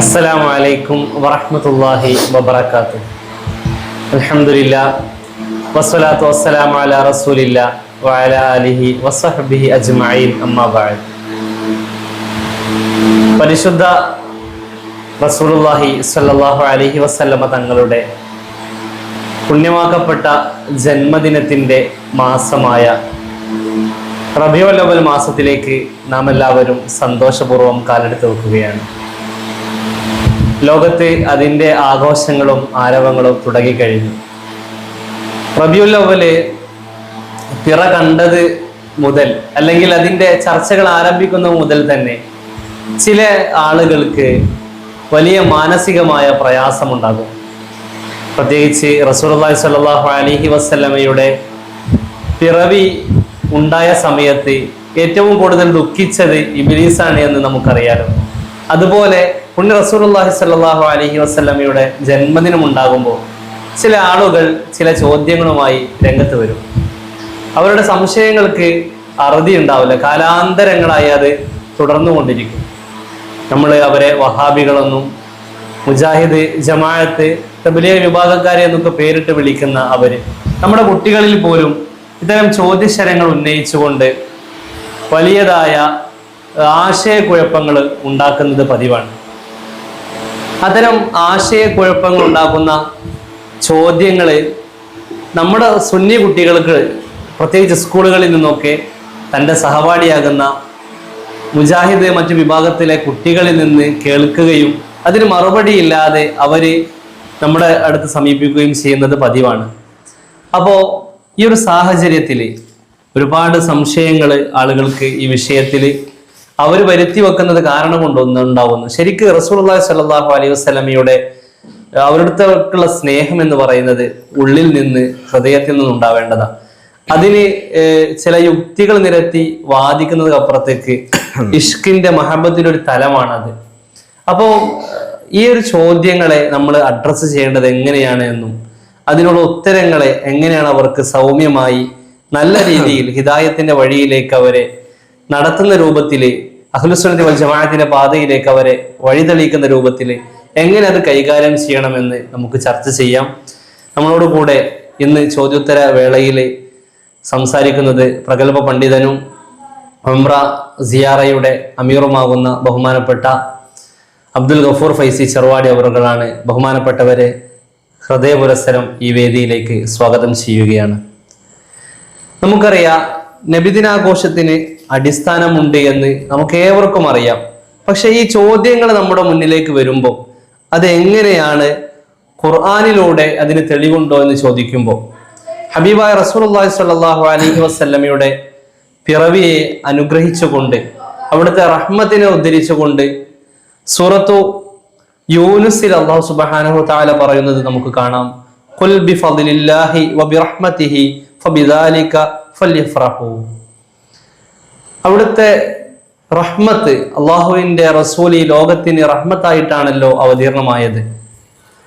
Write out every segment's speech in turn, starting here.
അസ്സലാമു അലൈക്കും വറഹമത്തല്ലാഹി വബർക്കാത്തു അലഹമില്ല വസ്സലാത്തു വസ്സലാമു അല റസൂലില്ല വഅല അലിഹി വസ്സഹബിഹി അജ്മഈൻ അമ്മാബാദ് പരിശുദ്ധ റസൂലുള്ളാഹി സ്വല്ലല്ലാഹു അലൈഹി വസല്ലമ തങ്ങളുടെ പുണ്യമാക്കപ്പെട്ട ജന്മദിനത്തിന്റെ മാസമായ റബിയോലവൽ മാസത്തിലേക്ക് നാം എല്ലാവരും സന്തോഷപൂർവം കാലെടുത്ത് വെക്കുകയാണ്. ലോകത്ത് അതിന്റെ ആഘോഷങ്ങളും ആരവങ്ങളും തുടങ്ങിക്കഴിഞ്ഞു. റബിയുൽ പിറ കണ്ടത് മുതൽ അല്ലെങ്കിൽ അതിന്റെ ചർച്ചകൾ ആരംഭിക്കുന്നത് മുതൽ തന്നെ ചില ആളുകൾക്ക് വലിയ മാനസികമായ പ്രയാസമുണ്ടാകും. പ്രത്യേകിച്ച് റസൂലുള്ളാഹി സ്വല്ലല്ലാഹു അലിഹി വസ്ലമയുടെ പിറവി ഉണ്ടായ സമയത്ത് ഏറ്റവും കൂടുതൽ ദുഃഖിച്ചത് ഇബിലീസാണ് എന്ന് നമുക്കറിയാലോ. അതുപോലെ പുണ്യ റസൂലുള്ളാഹി സ്വല്ലല്ലാഹു അലഹി വസല്ലമയുടെ ജന്മദിനം ഉണ്ടാകുമ്പോൾ ചില ആളുകൾ ചില ചോദ്യങ്ങളുമായി രംഗത്ത് വരും. അവരുടെ സംശയങ്ങൾക്ക് അറുതി ഉണ്ടാവില്ല. കാലാന്തരങ്ങളായി അത് തുടർന്നു തുടർന്നുകൊണ്ടിരിക്കും നമ്മൾ അവരെ വഹാബികളെന്നും മുജാഹിദ് ജമാഅത്ത് തബിലിയ വിഭാഗക്കാരെ എന്നൊക്കെ പേരിട്ട് വിളിക്കുന്ന അവർ നമ്മുടെ കുട്ടികളിൽ പോലും ഇത്തരം ചോദ്യശരങ്ങൾ ഉന്നയിച്ചുകൊണ്ട് വലിയതായ ആശയക്കുഴപ്പങ്ങൾ ഉണ്ടാക്കുന്നത് പതിവാണ്. അത്തരം ആശയക്കുഴപ്പങ്ങൾ ഉണ്ടാക്കുന്ന ചോദ്യങ്ങൾ നമ്മുടെ സുന്നി കുട്ടികൾക്ക് പ്രത്യേകിച്ച് സ്കൂളുകളിൽ നിന്നൊക്കെ തന്റെ സഹപാഠിയാകുന്ന മുജാഹിദ് മറ്റു വിഭാഗത്തിലെ കുട്ടികളിൽ നിന്ന് കേൾക്കുകയും അതിന് മറുപടി ഇല്ലാതെ അവർ നമ്മുടെ അടുത്ത് സമീപിക്കുകയും ചെയ്യുന്നത് പതിവാണ്. അപ്പോൾ ഈ ഒരു സാഹചര്യത്തിൽ ഒരുപാട് സംശയങ്ങൾ ആളുകൾക്ക് ഈ വിഷയത്തിൽ അവർ വരുത്തി വെക്കുന്നത് കാരണം കൊണ്ടൊന്നുണ്ടാവുന്നു ശരിക്ക് റസൂലുള്ളാഹി സ്വല്ലല്ലാഹു അലൈഹി വസല്ലമയുടെ അവരുടെ സ്നേഹം എന്ന് പറയുന്നത് ഉള്ളിൽ നിന്ന് ഹൃദയത്തിൽ നിന്നുണ്ടാവേണ്ടതാണ് അതിന് ചില യുക്തികൾ നിരത്തി വാദിക്കുന്നത് അപ്പുറത്തേക്ക് ഇഷ്കിന്റെ മഹബത്തിന്റെ ഒരു തലമാണത്. അപ്പോ ഈ ഒരു ചോദ്യങ്ങളെ നമ്മൾ അഡ്രസ്സ് ചെയ്യേണ്ടത് എങ്ങനെയാണ് എന്നും അതിനുള്ള ഉത്തരങ്ങളെ എങ്ങനെയാണ് അവർക്ക് സൗമ്യമായി നല്ല രീതിയിൽ ഹിതായത്തിന്റെ വഴിയിലേക്ക് അവരെ നടത്തുന്ന രൂപത്തിൽ അഹ്ലുസുന്നതി വൽ ജമാഅത്തിന്റെ പാതയിലേക്ക് അവരെ വഴിതെളിയിക്കുന്ന രൂപത്തിൽ എങ്ങനെ അത് കൈകാര്യം ചെയ്യണമെന്ന് നമുക്ക് ചർച്ച ചെയ്യാം. നമ്മളോട് കൂടെ ഇന്ന് ചോദ്യോത്തര വേളയിൽ സംസാരിക്കുന്നത് പ്രഗത്ഭ പണ്ഡിതനും ഉംറ സിയാറയുടെ അമീറുമാകുന്ന ബഹുമാനപ്പെട്ട അബ്ദുൽ ഗഫൂർ ഫൈസി ചെറുവാടി അവറുകളാണ് ബഹുമാനപ്പെട്ടവരെ ഹൃദയപുരസ്സരം ഈ വേദിയിലേക്ക് സ്വാഗതം ചെയ്യുകയാണ്. നമുക്കറിയാം നബിദിനാഘോഷത്തിന് അടിസ്ഥാനമുണ്ട് എന്ന് നമുക്ക് ഏവർക്കും അറിയാം. പക്ഷെ ഈ ചോദ്യങ്ങൾ നമ്മുടെ മുന്നിലേക്ക് വരുമ്പോൾ അത് എങ്ങനെയാണ് ഖുർആാനിലൂടെ അതിന് തെളിവുണ്ടോ എന്ന് ചോദിക്കുമ്പോൾ ഹബീബായ റസൂലുള്ളാഹി സ്വല്ലല്ലാഹു അലഹി വസല്ലമയുടെ പിറവിയെ അനുഗ്രഹിച്ചുകൊണ്ട് അവിടുത്തെ റഹ്മത്തിനെ ഉദ്ധരിച്ചുകൊണ്ട് സൂറത്തു യൂനുസിൽ അള്ളാഹു സുബാനഹു താല പറയുന്നത് നമുക്ക് കാണാം. ഖുൽ ബിഫദ്ലില്ലാഹി വബിറഹ്മതിഹി ഫബിദാലിക ഫല്യഫ്റഹു അവിടുത്തെ റഹ്മത്ത് അള്ളാഹുവിന്റെ റസൂൽ ഈ ലോകത്തിന് റഹ്മത്തായിട്ടാണല്ലോ അവതീർണമായത്.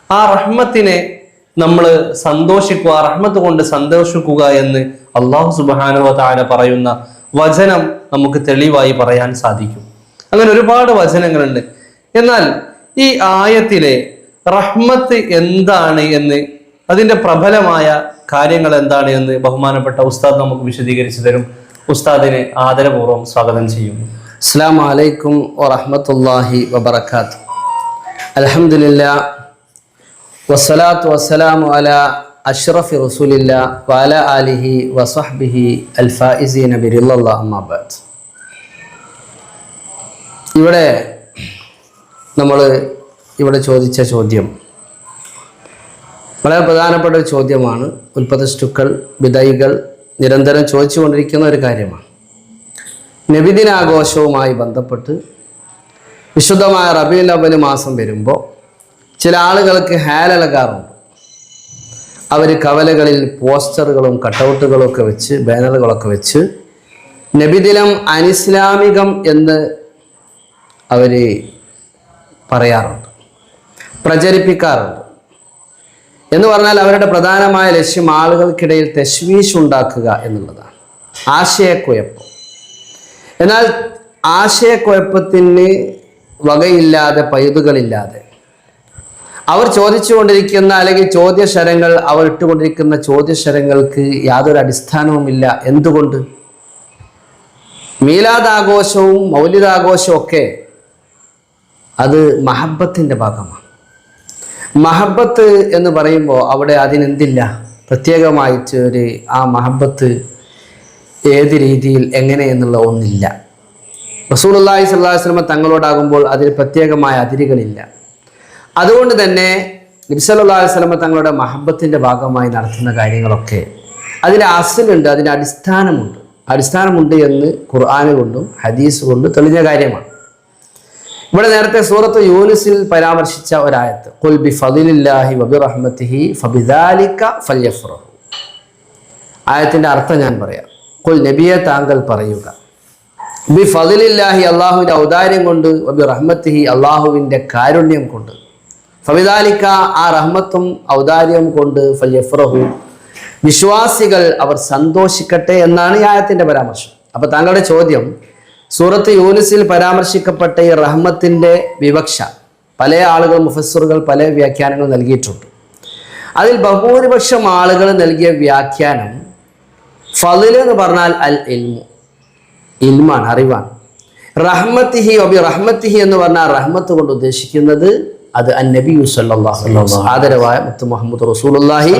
ആ റഹ്മത്തിനെ നമ്മൾ സന്തോഷിക്കുക റഹ്മത്ത് കൊണ്ട് സന്തോഷിക്കുക എന്ന് അള്ളാഹു സുബാനുവ താല പറയുന്ന വചനം നമുക്ക് തെളിവായി പറയാൻ സാധിക്കും. അങ്ങനെ ഒരുപാട് വചനങ്ങളുണ്ട്. എന്നാൽ ഈ ആയത്തിലെ റഹ്മത്ത് എന്താണ് എന്ന് അതിന്റെ പ്രബലമായ കാര്യങ്ങൾ എന്താണ് എന്ന് ബഹുമാനപ്പെട്ട ഉസ്താദ് നമുക്ക് വിശദീകരിച്ചു തരും. ഉസ്താദിനെ ആദരപൂർവം സ്വാഗതം ചെയ്യുന്നു അസ്സാം വലൈക്കും വറഹമത്തല്ലാഹി വബർക്കാത്ത് അലഹമില്ല വസ്സലാത്തു വസ്സലാമു അല അഷ്റഫി റസൂലില്ല വാല അലിഹി വസഹ്ബിഹി അൽഫായിസീന ബിരില്ലാ അമ്മാബാദ് ഇവിടെ നമ്മൾ ഇവിടെ ചോദിച്ച ചോദ്യം വളരെ പ്രധാനപ്പെട്ട ഒരു ചോദ്യമാണ്. ഉൽപ്പതിഷ്ടുക്കൾ വിധൈകൾ നിരന്തരം ചോദിച്ചുകൊണ്ടിരിക്കുന്ന ഒരു കാര്യമാണ്. നബിദിനാഘോഷവുമായി ബന്ധപ്പെട്ട് വിശുദ്ധമായ റബീൽ അവൽ മാസം വരുമ്പോൾ ചില ആളുകൾക്ക് ഹാലലകാറുണ്ട് അവർ കവലകളിൽ പോസ്റ്ററുകളും കട്ടൗട്ടുകളും ഒക്കെ വെച്ച് ബാനറുകളൊക്കെ വെച്ച് നബിദിനം അനിസ്ലാമികം എന്ന് അവർ പറയാറുണ്ട്. പ്രചരിപ്പിക്കാറുണ്ട്. എന്ന് പറഞ്ഞാൽ അവരുടെ പ്രധാനമായ ലക്ഷ്യം ആളുകൾക്കിടയിൽ തെശ്വീഷ് ഉണ്ടാക്കുക എന്നുള്ളതാണ്. ആശയക്കുഴപ്പം. എന്നാൽ ആശയക്കുഴപ്പത്തിന് വകയില്ലാതെ പൈതുകളില്ലാതെ അവർ ചോദിച്ചുകൊണ്ടിരിക്കുന്ന അല്ലെങ്കിൽ ചോദ്യശരങ്ങൾ അവർ ഇട്ടുകൊണ്ടിരിക്കുന്ന ചോദ്യശരങ്ങൾക്ക് യാതൊരു അടിസ്ഥാനവുമില്ല. എന്തുകൊണ്ട്? മീലാദാഘോഷവും മൗലിദാഘോഷവും ഒക്കെ അത് മഹബത്തിന്റെ ഭാഗമാണ്. മഹബത്ത് എന്ന് പറയുമ്പോൾ അവിടെ അതിനെന്തില്ല? പ്രത്യേകമായിട്ട് ഒരു ആ മഹബത്ത് ഏത് രീതിയിൽ എങ്ങനെ എന്നുള്ള ഒന്നില്ല. റസൂലുള്ളാഹി സ്വല്ലല്ലാഹി അലൈഹി വസല്ലം തങ്ങളോടാകുമ്പോൾ അതിന് പ്രത്യേകമായ അതിരുകളില്ല. അതുകൊണ്ട് തന്നെ നബി സല്ലല്ലാഹു അലൈഹി വസല്ലം തങ്ങളുടെ മഹബത്തിന്റെ ഭാഗമായി നടത്തുന്ന കാര്യങ്ങളൊക്കെ അതിന് അസലുണ്ട് അതിന് അടിസ്ഥാനമുണ്ട്. അടിസ്ഥാനമുണ്ട് എന്ന് ഖുർആന് കൊണ്ടും ഹദീസ് കൊണ്ടും തെളിഞ്ഞ കാര്യമാണ്. ഇവിടെ നേരത്തെ സൂറത്ത് യൂനിസിൽ പരാമർശിച്ച ഒരായത്ത് റഹ്മത്തിഹി ഫബിദാലിക ആയത്തിന്റെ അർത്ഥം ഞാൻ പറയാം. കുൽ നബിയെ താങ്കൾ പറയുക ബി ഫതിലില്ലാഹി അള്ളാഹുവിന്റെ ഔദാര്യം കൊണ്ട് ബി റഹ്മത്തിഹി അള്ളാഹുവിന്റെ കാരുണ്യം കൊണ്ട് ഫബിദാലിക ആ റഹ്മത്തും ഔദാര്യം കൊണ്ട് ഫല്യഫ്രഹു വിശ്വാസികൾ അവർ സന്തോഷിക്കട്ടെ എന്നാണ് ഈ ആയത്തിന്റെ പരാമർശം. അപ്പൊ താങ്കളുടെ ചോദ്യം സൂറത്ത് യൂനിസിൽ പരാമർശിക്കപ്പെട്ട ഈ റഹ്മത്തിന്റെ വിവക്ഷ പല ആളുകൾ മുഫസ്സറുകൾ പല വ്യാഖ്യാനങ്ങൾ നൽകിയിട്ടുണ്ട്. അതിൽ ബഹുഭൂരിപക്ഷം ആളുകൾ നൽകിയ വ്യാഖ്യാനം ഫതിൽ എന്ന് പറഞ്ഞാൽ അൽ ഇൽമു. ഇൽമാണ് അറിവാണ്. റഹ്മത്തിഹി ഒബി റഹ്മത്തിഹി എന്ന് പറഞ്ഞാൽ റഹ്മത്ത് കൊണ്ട് ഉദ്ദേശിക്കുന്നത് അത് അലൈഹി വസല്ലം. ആദരവായ മുത്ത് മുഹമ്മദ് റസൂലുള്ളാഹി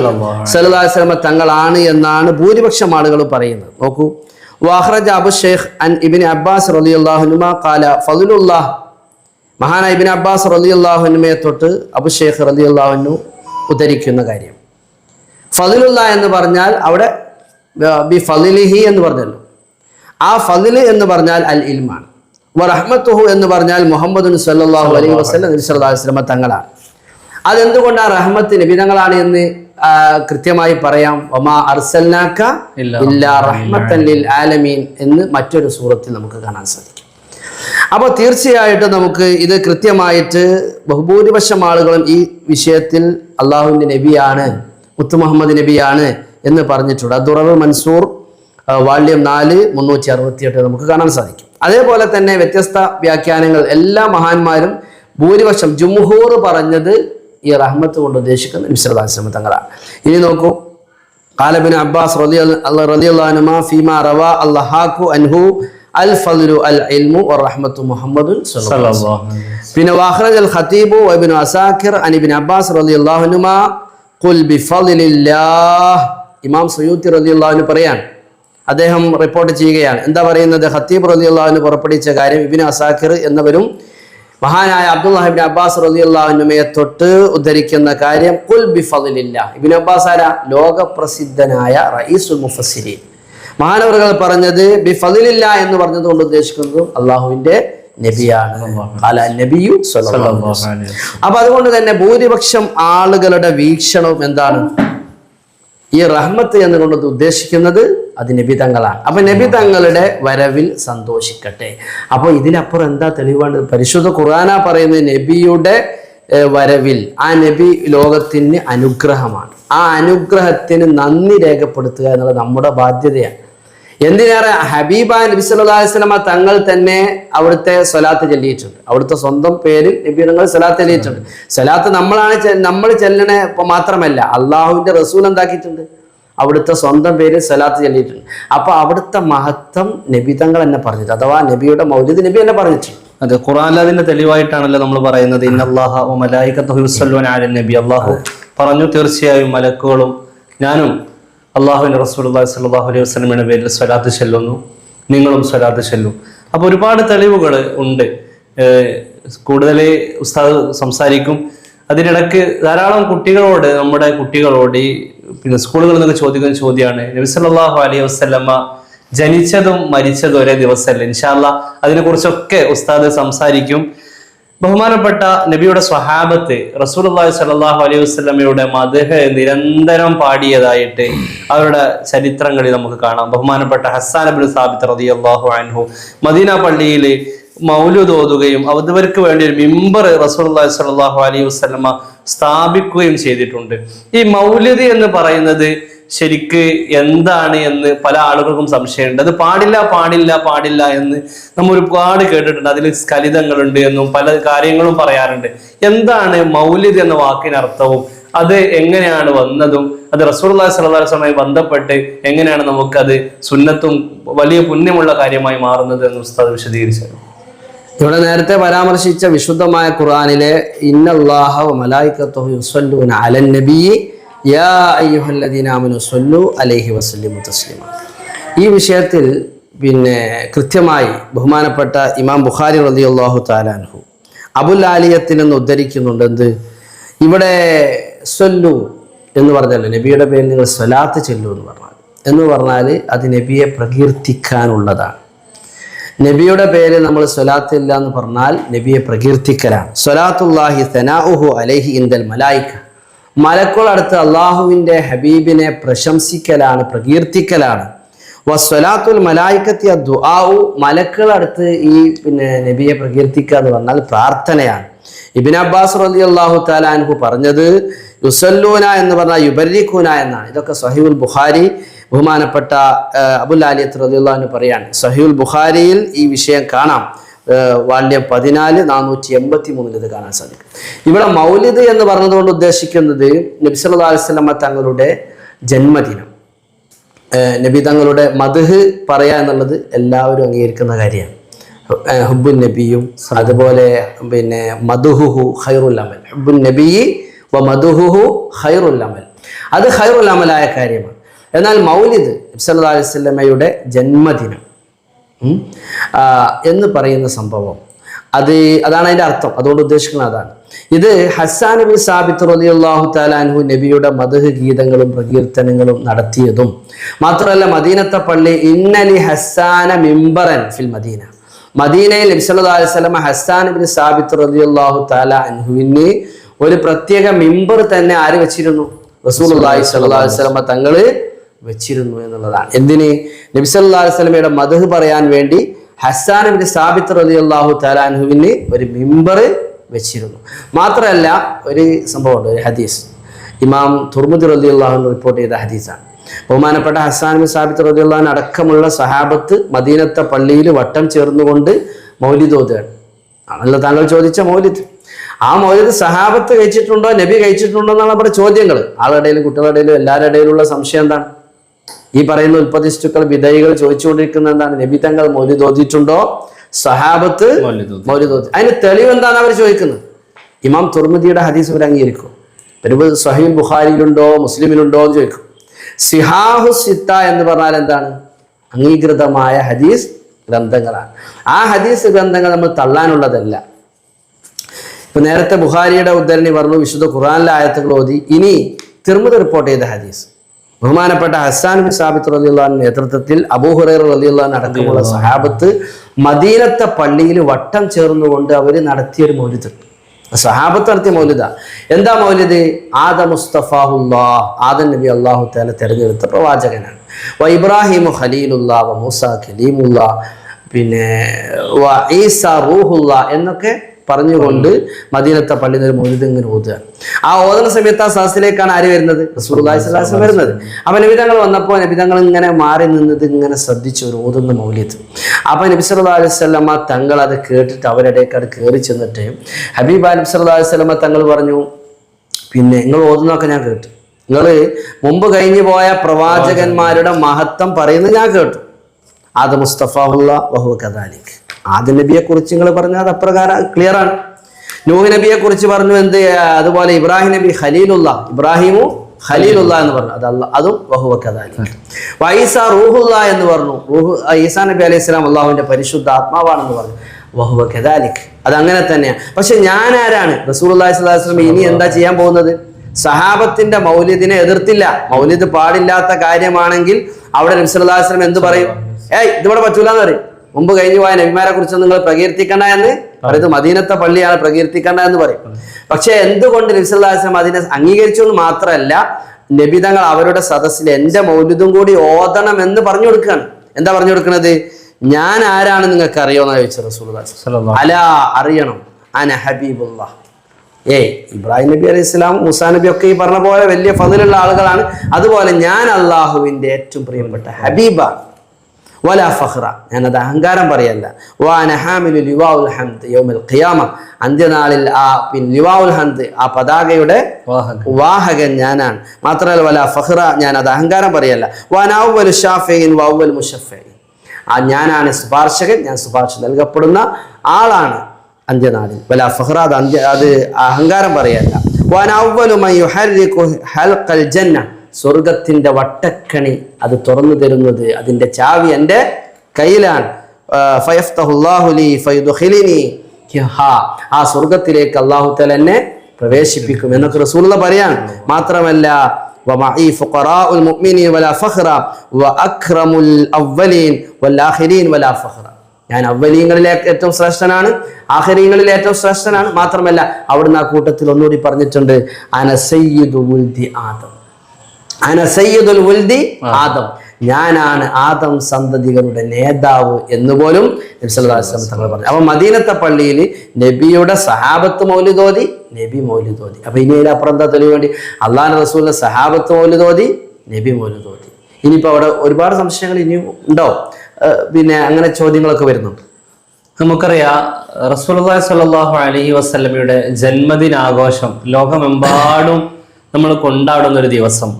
സല്ലല്ലാഹു അലൈഹി വസല്ലം തങ്ങളാണ് എന്നാണ് ഭൂരിപക്ഷം ആളുകൾ പറയുന്നത്. നോക്കൂ വാഹ്റജ് അബു ഷെയ്ഖ് അൻ ഇബിൻ അബ്ബാസ് റലി അള്ളാഹുനുമ കാല ഫളുല്ലാഹ് മഹാന ഇബിൻ അബ്ബാസ് റലി അള്ളാഹുനുമയെ തൊട്ട് അബു ഷെയ്ഖ് അള്ളാഹുനു ഉദ്ധരിക്കുന്ന കാര്യം. ഫതിലുള്ള എന്ന് പറഞ്ഞാൽ അവിടെ ബി ഫലിഹി എന്ന് പറഞ്ഞല്ലോ. ആ ഫലിൽ എന്ന് പറഞ്ഞാൽ അൽ ഇൽമാണ്. റഹ്മത്തുഹു എന്ന് പറഞ്ഞാൽ മുഹമ്മദ് സല്ലാഹു അലൈഹി വസ്ലം നബി തങ്ങളാണ്. അതെന്തുകൊണ്ടാണ് റഹ്മത്ത് നബി തങ്ങളാണ് എന്ന് കൃത്യമായി പറയാം. ഒമാ അർസൽനാക്ക ഇല്ലാ ഇല്ലാ റഹ്മത്തൻ ലിൽ ആലമീൻ എന്ന് മറ്റൊരു സൂറത്തിൽ നമുക്ക് കാണാൻ സാധിക്കും. അപ്പോൾ തീർച്ചയായിട്ടും നമുക്ക് ഇത് കൃത്യമായിട്ട് ബഹുഭൂരിപക്ഷം ആളുകളും ഈ വിഷയത്തിൽ അള്ളാഹുവിന്റെ നബിയാണ് മുത്തു മുഹമ്മദ് നബിയാണ് എന്ന് പറഞ്ഞിട്ടുണ്ട്. അദുറവ് മൻസൂർ വാല്യം വാള്യം നാല് മുന്നൂറ്റി അറുപത്തിയെട്ട് നമുക്ക് കാണാൻ സാധിക്കും. അതേപോലെ തന്നെ വ്യത്യസ്ത വ്യാഖ്യാനങ്ങൾ എല്ലാ മഹാന്മാരും ഭൂരിപക്ഷം ജുംഹൂർ പറഞ്ഞത് ഈ റഹ്മത്ത് കൊണ്ട് ഉദ്ദേശിക്കുന്ന മിശ്രദാശ്രമ തങ്ങളാണ് ഇനി നോക്കൂ قال ابن عباس رضي الله رضي الله عنهما فيما روى اللهاك عنه الفضل العلم والرحمة محمد صلى الله عليه وسلم സല്ലല്ലാഹു അലൈഹി വസല്ലം. പിന്നെ വാഖ്റജ് അൽ ഖതീബു വഇബ്നു അസാക്കിർ അൻ ഇബ്നു അബ്ബാസ് റളിയല്ലാഹു അൻഹുമാ ഖുൽ ബിഫളില്ലാഹ് ഇമാം സുയൂത്തി റളിയല്ലാഹു അൻഹു പറയാൻ അദ്ദേഹം റിപ്പോർട്ട് ചെയ്യുകയാണ് എന്താ പറയുന്നത് ഖത്തീബ് റളിയല്ലാഹു അൻഹു പുറപ്പെടുവിച്ച കാര്യം ഇബ്നു അസാക്കിർ എന്നവരും മഹാനായ അബ്ദുല്ലാഹിബിൻ അബ്ബാസ് റളിയല്ലാഹുനുമയെ തൊട്ട് ഉദ്ധരിക്കുന്ന കാര്യം കുൽ ബിഫലില്ല ഇബിൻ അബ്ബാസ് ആര? ലോകപ്രസിദ്ധനായ റയീസുൽ മുഫസ്സിരീൻ. മഹാനവറുകൾ പറഞ്ഞത് ബിഫലില്ല എന്ന് പറഞ്ഞത് കൊണ്ട് ഉദ്ദേശിക്കുന്നത് അള്ളാഹുവിന്റെ നബിയാണ്. അല നബിയു അപ്പൊ അതുകൊണ്ട് തന്നെ ഭൂരിപക്ഷം ആളുകളുടെ വീക്ഷണം എന്താണ്? ഈ റഹ്മത്ത് എന്നുകൊണ്ട് ഉദ്ദേശിക്കുന്നത് അത് നബി തങ്ങളാണ് അപ്പൊ നബി തങ്ങളുടെ വരവിൽ സന്തോഷിക്കട്ടെ. അപ്പൊ ഇതിനപ്പുറം എന്താ തെളിവാണ്? പരിശുദ്ധ ഖുർആന പറയുന്നത് നബിയുടെ വരവിൽ. ആ നബി ലോകത്തിന് അനുഗ്രഹമാണ്. ആ അനുഗ്രഹത്തിന് നന്ദി രേഖപ്പെടുത്തുക എന്നുള്ളത് നമ്മുടെ ബാധ്യതയാണ്. എന്തിനേറെ ഹബീബ നബി വസല്ലമ തങ്ങൾ തന്നെ അവിടുത്തെ സ്വലാത്ത് ചൊല്ലിയിട്ടുണ്ട്. അവിടുത്തെ സ്വന്തം പേരിൽ നബി തങ്ങൾ സ്വലാത്ത് ചൊല്ലിയിട്ടുണ്ട്. സ്വലാത്ത് നമ്മളാണ് നമ്മൾ ചെല്ലണ മാത്രമല്ല അള്ളാഹുവിന്റെ റസൂൽ എന്താക്കിയിട്ടുണ്ട്? അവിടുത്തെ സ്വന്തം പേരിൽ സ്വലാത്ത് ചൊല്ലിയിട്ടുണ്ട്. അപ്പൊ അവിടുത്തെ മഹത്വം നബി തങ്ങൾ എന്നെ പറഞ്ഞിട്ട് അഥവാ നബിയുടെ മൗലിദ് നബി എന്നെ പറഞ്ഞിട്ടുണ്ട്. അതെ ഖുറാനിൽ അതിന്റെ തെളിവായിട്ടാണല്ലോ നമ്മൾ പറയുന്നത്. ഇന്നല്ലാഹ നബി. അള്ളാഹു പറഞ്ഞു തീർച്ചയായും മലക്കുകളും ഞാനും അള്ളാഹുവിന്റെ റസൂലുള്ളാഹി സ്വല്ലല്ലാഹു അലൈഹി വസല്ലമയുടെ പേരിൽ സ്വലാത്ത് ചെല്ലുന്നു. നിങ്ങളും സ്വലാത്ത് ചെല്ലും. അപ്പോൾ ഒരുപാട് തെളിവുകൾ ഉണ്ട്. കൂടുതൽ ഉസ്താദ് സംസാരിക്കും. അതിനിടയ്ക്ക് ധാരാളം കുട്ടികളോട് നമ്മുടെ കുട്ടികളോട് ഈ പിന്നെ സ്കൂളുകളിൽ നിന്നൊക്കെ ചോദിക്കുന്ന ചോദ്യമാണ് നബി സല്ലല്ലാഹു അലൈഹി വസല്ലമ ജനിച്ചതും മരിച്ചതും ഒരേ ദിവസമല്ല ഇൻഷാല്ല അതിനെക്കുറിച്ചൊക്കെ ഉസ്താദ് സംസാരിക്കും. ബഹുമാനപ്പെട്ട നബിയുടെ സ്വഹാബത്ത് റസൂലുള്ളാഹി സ്വല്ലല്ലാഹു അലൈഹി വസ്ലമയുടെ മധുഹ നിരന്തരം പാടിയതായിട്ട് അവരുടെ ചരിത്രങ്ങളിൽ നമുക്ക് കാണാം. ബഹുമാനപ്പെട്ട ഹസ്സാൻ അബുൽ സാബിത്ത് റതി അള്ളാഹു അൻഹു മദീന പള്ളിയിൽ മൗലുതോതുകയും അവർക്ക് വേണ്ടി ഒരു മിമ്പർ റസൂലുള്ളാഹി സ്വല്ലല്ലാഹു അലൈഹി വസല്ലമ സ്ഥാപിക്കുകയും ചെയ്തിട്ടുണ്ട്. ഈ മൗലിദ് എന്ന് പറയുന്നത് ശരിക്ക് എന്താണ് എന്ന് പല ആളുകൾക്കും സംശയമുണ്ട്. അത് പാടില്ല പാടില്ല പാടില്ല എന്ന് നമ്മൾ ഒരുപാട് കേട്ടിട്ടുണ്ട്. അതിൽ സ്കലിതങ്ങളുണ്ട് എന്നും പല കാര്യങ്ങളും പറയാറുണ്ട്. എന്താണ് മൗലിദ് എന്ന വാക്കിനർത്ഥവും? അത് എങ്ങനെയാണ് വന്നതും? അത് റസൂർല്ലാ സ്വലമായി ബന്ധപ്പെട്ട് എങ്ങനെയാണ് നമുക്കത് സുന്നത്തും വലിയ പുണ്യമുള്ള കാര്യമായി മാറുന്നത് എന്ന് ഉസ്താദ് വിശദീകരിച്ചത്. ഇവിടെ നേരത്തെ പരാമർശിച്ച വിശുദ്ധമായ ഖുർആനിലെ ഇന്നല്ലാഹു മലായിക്കത്തോ യുസല്ലൂന അലൻ നബിയി ഈ വിഷയത്തിൽ പിന്നെ കൃത്യമായി ബഹുമാനപ്പെട്ട ഇമാം ബുഖാരി റളിയല്ലാഹു താലാൻഹു അബുൽ ആലിയത്തിൽ നിന്ന് ഉദ്ധരിക്കുന്നുണ്ട് എന്ത്? ഇവിടെ സ്വല്ലു എന്ന് പറഞ്ഞല്ലോ. നബിയുടെ പേരിൽ നിങ്ങൾ സ്വലാത്ത് ചെല്ലു എന്ന് പറഞ്ഞാൽ. എന്ന് പറഞ്ഞാൽ അത് നബിയെ പ്രകീർത്തിക്കാനുള്ളതാണ്. നബിയുടെ പേര് നമ്മൾ സ്വലാത്തില്ല എന്ന് പറഞ്ഞാൽ നബിയെ പ്രകീർത്തിക്കലാണ്. സ്വലാത്തുല്ലാഹി തനാഹു അലൈഹി ഇന്ദൽ മലായിക്ക മലക്കുളടുത്ത് അള്ളാഹുവിന്റെ ഹബീബിനെ പ്രശംസിക്കലാണ് പ്രകീർത്തിക്കലാണ്. വസ്വലാത്തുൽ മലായിക്കത്തി ദുആഉ മലക്കുകളടുത്ത് ഈ പിന്നെ നബിയെ പ്രകീർത്തിക്കുക എന്ന് പറഞ്ഞാൽ പ്രാർത്ഥനയാണ്. ഇബിൻ അബ്ബാസ് റലി അള്ളാഹു താലാൻഹു പറഞ്ഞത് യുസല്ലൂന എന്ന് പറഞ്ഞാൽ യുബരിഖൂന എന്നാണ്. ഇതൊക്കെ സഹീബുൽ ബുഖാരി ബഹുമാനപ്പെട്ട അബുൽ അബുൽ ആലിയത്ത് റലിയുള്ളഹാന് പറയാണ്. സഹീബുൽ ബുഖാരിയിൽ ഈ വിഷയം കാണാം. വാല്യം പതിനാല് നാനൂറ്റി എൺപത്തി മൂന്നിൽ ഇത് കാണാൻ സാധിക്കും. ഇവിടെ മൗലിദ് എന്ന് പറഞ്ഞതുകൊണ്ട് ഉദ്ദേശിക്കുന്നത് നബി സല്ലല്ലാഹു അലൈഹി തങ്ങളുടെ ജന്മദിനം. നബി തങ്ങളുടെ മധുഹ് പറയുക എന്നുള്ളത് എല്ലാവരും അംഗീകരിക്കുന്ന കാര്യമാണ്. ഹുബുൻ നബിയും അതുപോലെ പിന്നെ മധുഹുഹു അമൽ. ഹുബുൻ നബി വ മധുഹുഹു അമൽ. അത് ഖൈറുൽ അമലായ കാര്യമാണ്. എന്നാൽ മൗലിദ് നബി സല്ലല്ലാഹു അലൈഹി വസല്ലമയുടെ ജന്മദിനം. എന്ന് പറയുന്ന സംഭവം. അത് അതാണ് അതിന്റെ അർത്ഥം. അതുകൊണ്ട് ഉദ്ദേശിക്കുന്നത് അതാണ്. ഇത് ഹസാൻ നബി സാബിത്ത് റലി അള്ളാഹു താലാൻഹു നബിയുടെ മധുഹ് ഗീതങ്ങളും പ്രകീർത്തനങ്ങളും നടത്തിയതും മാത്രമല്ല മദീനത്തെ പള്ളി ഇന്നലി ഹസാന മിമ്പറൻ ഫിൽ മദീന. മദീനയിൽ നബി സല്ലല്ലാഹു അലൈഹി വസല്ലമ ഹസ്സാൻ നബി സാബിത്ത് റളിയല്ലാഹു താല അൻഹുവിന് ഒരു പ്രത്യേക മിമ്പർ തന്നെ ആര് വെച്ചിരുന്നു? റസൂൽ അള്ളാഹി അലൈഹി വസല്ലമ തങ്ങൾ വെച്ചിരുന്നു എന്നുള്ളതാണ്. എന്തിന്? നബി സ്വലമയുടെ മധു പറയാൻ വേണ്ടി ഹസ്സാൻ അബിൻ സാബിത്ത് അള്ളാഹു തലാൻഹുവിന് ഒരു മിമ്പർ വെച്ചിരുന്നു. മാത്രമല്ല ഒരു സംഭവമുണ്ട് ഒരു ഹദീസ്. ഇമാം തുർമുദ് റളിയല്ലാഹു റിപ്പോർട്ട് ചെയ്ത ഹദീസാണ്. ബഹുമാനപ്പെട്ട ഹസ്സാൻ അബിൻ സാബിത്ത് റളിയല്ലാഹു അടക്കമുള്ള സഹാബത്ത് മദീനത്തെ പള്ളിയിൽ വട്ടം ചേർന്നുകൊണ്ട് മൗലിദ് ഓതുകയാണ്. ആണല്ലോ താങ്കൾ ചോദിച്ച മൗലിദ്. ആ മൗലിദ് സഹാബത്ത് കഴിച്ചിട്ടുണ്ടോ നബി കഴിച്ചിട്ടുണ്ടോ എന്നാണ് നമ്മുടെ ചോദ്യങ്ങൾ ആളുടെ ഇടയിലും കുട്ടികളുടെ ഇടയിലും എല്ലാവരുടെ ഇടയിലുള്ള സംശയം എന്താണ്? ഈ പറയുന്ന ഉൽപ്പതിഷ്ടുക്കൾ വിധേയികൾ ചോദിച്ചുകൊണ്ടിരിക്കുന്ന എന്താണ് നബി തങ്ങൾ മൗലിദ് ഓതിയിട്ടുണ്ടോ സഹാബത്ത് ഓതി അതിന് തെളിവ് എന്താണ് അവർ ചോദിക്കുന്നത്? ഇമാം തുർമുദിയുടെ ഹദീസ് ഇവർ അംഗീകരിക്കും. വരുമ്പോൾ സഹീൽ ബുഖാരിയിലുണ്ടോ മുസ്ലിമിലുണ്ടോ എന്ന് ചോദിക്കും. സിഹാഹു സിത്ത എന്ന് പറഞ്ഞാൽ എന്താണ്? അംഗീകൃതമായ ഹദീസ് ഗ്രന്ഥങ്ങളാണ്. ആ ഹദീസ് ഗ്രന്ഥങ്ങൾ നമ്മൾ തള്ളാനുള്ളതല്ല. ഇപ്പൊ നേരത്തെ ബുഹാരിയുടെ ഉദ്ധരണി പറഞ്ഞു വിശുദ്ധ ഖുറാനിലെ ആയത്തുകൾ ഓതി. ഇനി തിർമുത റിപ്പോർട്ട് ചെയ്ത ഹദീസ്. ബഹുമാനപ്പെട്ട ഹസാൻ ബിൻ സാബിത്ത് റലിയുള്ള നേതൃത്വത്തിൽ അബൂഹുറൈർ റലിയുള്ള അടക്കമുള്ള സഹാബത്ത് മദീനത്തെ പള്ളിയിൽ വട്ടം ചേർന്നുകൊണ്ട് അവർ നടത്തിയൊരു മൗലിദ്. സഹാബത്ത് നടത്തിയ മൗലിദ. എന്താ മൗലിദ്? ആദ മുസ്തഫാഹുല്ലാ ആദൻ നബി അള്ളാഹു താല തെരഞ്ഞെടുത്ത പ്രവാചകനാണ്. വ ഇബ്രാഹിമു ഖലീലുല്ലാ വ മൂസ ഖലീമുല്ല പിന്നെ വ ഈസ റൂഹുല്ല എന്നൊക്കെ പറഞ്ഞുകൊണ്ട് മദീനത്തെ പള്ളിയിൽ ഒരു മൗലിദ് ഇങ്ങനെ ഓതുകയാണ് ആ ഓതുന്ന സമയത്ത് ആ സദസ്സിലേക്കാണ് ആര് വരുന്നത്? വസല്ലം വരുന്നത്. അപ്പൊ നബിതങ്ങൾ വന്നപ്പോൾ നബിതങ്ങൾ ഇങ്ങനെ മാറി നിന്നത് ഇങ്ങനെ ശ്രദ്ധിച്ചു ഒരു ഓതുന്ന മൗല്യത്ത് അപ്പൊ നബി അലൈഹി തങ്ങൾ അത് കേട്ടിട്ട് അവരുടെയൊക്കെ അത് കയറി ചെന്നിട്ട് ഹബീബ് അലി സല്ലാ അലൈഹി തങ്ങൾ പറഞ്ഞു പിന്നെ നിങ്ങൾ ഓതുന്നൊക്കെ ഞാൻ കേട്ടു. നിങ്ങൾ മുമ്പ് കഴിഞ്ഞു പോയ പ്രവാചകന്മാരുടെ മഹത്വം പറയുന്നത് ഞാൻ കേട്ടു. അത് മുസ്തഫാഹുല്ല വഹു കദാലിക്. ആദ്യ നബിയെ കുറിച്ച് നിങ്ങൾ പറഞ്ഞാൽ അത് അപ്രകാരം ആണ്. നൂഹ് നബിയെ കുറിച്ച് പറഞ്ഞു എന്ത് അതുപോലെ ഇബ്രാഹിം നബി ഖലീലുള്ള ഇബ്രാഹിമു ഖലീലുള്ള എന്ന് പറഞ്ഞു. അത് അല്ല അതും വഹുവ വൈസ റൂഹുല്ല എന്ന് പറഞ്ഞു. റൂഹു ഈസാ നബി അലൈഹി സ്വലാം അള്ളാഹുവിന്റെ പരിശുദ്ധ ആത്മാവാണെന്ന് പറഞ്ഞു. വഹുവ അത് അങ്ങനെ തന്നെയാണ് പക്ഷെ ഞാൻ ആരാണ്? സ്വല്ലല്ലാഹു അലൈഹി വസല്ലം ഇനി എന്താ ചെയ്യാൻ പോകുന്നത്? സഹാബത്തിന്റെ മൗലിദിനെ എതിർത്തില്ല. മൗലിദ് പാടില്ലാത്ത കാര്യമാണെങ്കിൽ അവിടെ നബി സല്ലല്ലാഹു അലൈഹി എന്ത് പറയും? ഏയ് ഇതിവിടെ പറ്റൂലെന്ന് പറയും. മുമ്പ് കഴിഞ്ഞു പോയ നബിമാരെ കുറിച്ച് നിങ്ങൾ പ്രകീർത്തിക്കണ്ട എന്ന് പറയുന്നത് മദീനത്തെ പള്ളിയാണ് പ്രകീർത്തിക്കണ്ട എന്ന് പറയും. പക്ഷെ എന്തുകൊണ്ട് നബി സല്ലല്ലാഹു അലൈഹി വസല്ലം അതിനെ അംഗീകരിച്ചു എന്ന് മാത്രമല്ല നബിതങ്ങൾ അവരുടെ സദസ്സിൽ എന്റെ മൗലിദും കൂടി ഓതണം എന്ന് പറഞ്ഞു കൊടുക്കുകയാണ്. എന്താ പറഞ്ഞു കൊടുക്കുന്നത്? ഞാൻ ആരാണ് നിങ്ങൾക്ക് അറിയോന്ന് ചോദിച്ചു റസൂൽ അല അറിയണം. അന ഹബീബുള്ള ഏയ് ഇബ്രാഹിം നബി അലൈഹി ഇസ്ലാം മുസാ നബി ഒക്കെ ഈ പറഞ്ഞ പോലെ വലിയ ഫതിലുള്ള ആളുകളാണ്. അതുപോലെ ഞാൻ അള്ളാഹുവിന്റെ ഏറ്റവും പ്രിയപ്പെട്ട ഹബീബാണ്. വല ഫഹ്റ ഞാനത് അഹങ്കാരം പറയല്ല. വാന ഹാമിലു ലിവാഉൽ ഹംദ് യൗമൽ ഖിയാമ. അന്ത്യനാളിൽ ആ ലിവാഉൽ ഹംദ് ആ പതാകയുടെ വാഹക വാഹകൻ ഞാനാണ്. മാത്രമല്ല വല ഫഹ്റ ഞാൻ അത് അഹങ്കാരം പറയല്ല. വാനൗവൽ ഷാഫിൻ വൗവൽ മുഷഫീൻ ആ ഞാനാണ് ശുപാർശകൻ ഞാൻ ശുപാർശ നൽകപ്പെടുന്ന ആളാണ് അന്ത്യനാളിൽ. വല ഫഹ്റ അത് അന്ത്യ അത് അഹങ്കാരം പറയല്ല. വാനൗവലു മൻ യുഹർരികു ഹൽഖൽ ജന്ന. സ്വർഗത്തിന്റെ വട്ടക്കണി അത് തുറന്നു തരുന്നത് അതിന്റെ ചാവി എൻ്റെ കയ്യിലാണ് ആ, ഫയഫ്തഹുല്ലാഹു ലീ ഫയുദ്ഖിലിനി ഹാ. ആ സ്വർഗത്തിലേക്ക് അള്ളാഹു തല എന്നെ പ്രവേശിപ്പിക്കും എന്നൊക്കെ റസൂലുള്ള പറയാൻ മാത്രമല്ല ومعي فقراء المؤمنين ولا فخر واكرم الاولين والاخرين ولا فخر ഞാൻ അവലീങ്ങളിൽ ഏറ്റവും ശ്രേഷ്ഠനാണ് ആഹരീങ്ങളിൽ ഏറ്റവും ശ്രേഷ്ഠനാണ് മാത്രമല്ല അവിടുന്ന് ആ കൂട്ടത്തിൽ ഒന്നുകൂടി പറഞ്ഞിട്ടുണ്ട് അനസയ്യിദു ഉൽദി ആദം അനസയ്യദുൽ ഉൽദി ആദം. ഞാനാണ് ആദം സന്തതികളുടെ നേതാവ് എന്ന് പോലും നബി സല്ലല്ലാഹു അലൈഹി വസല്ലം തങ്ങൾ പറഞ്ഞു. അപ്പൊ മദീനത്തെ പള്ളിയിൽ നബിയുടെ സഹാബത്ത് മൗലിദോദി നബി മൗലിദോദി അപ്പൊ ഇനി അതിലപ്പുറം എന്താ തെളിവ് വേണ്ടി? അള്ളാഹ് റസൂലിന്റെ സഹാബത്ത് മൗലിദോദി നബി മൗലിദോതി ഇനിയിപ്പോ അവിടെ ഒരുപാട് സംശയങ്ങൾ ഇനിയും ഉണ്ടാവും പിന്നെ അങ്ങനെ ചോദ്യങ്ങളൊക്കെ വരുന്നുണ്ട്. നമുക്കറിയാം റസൂലുള്ളാഹി സ്വല്ലല്ലാഹു അലൈഹി വസല്ലമയുടെ ജന്മദിനാഘോഷം ലോകമെമ്പാടും നമ്മൾ കൊണ്ടാടുന്ന ഒരു ദിവസം.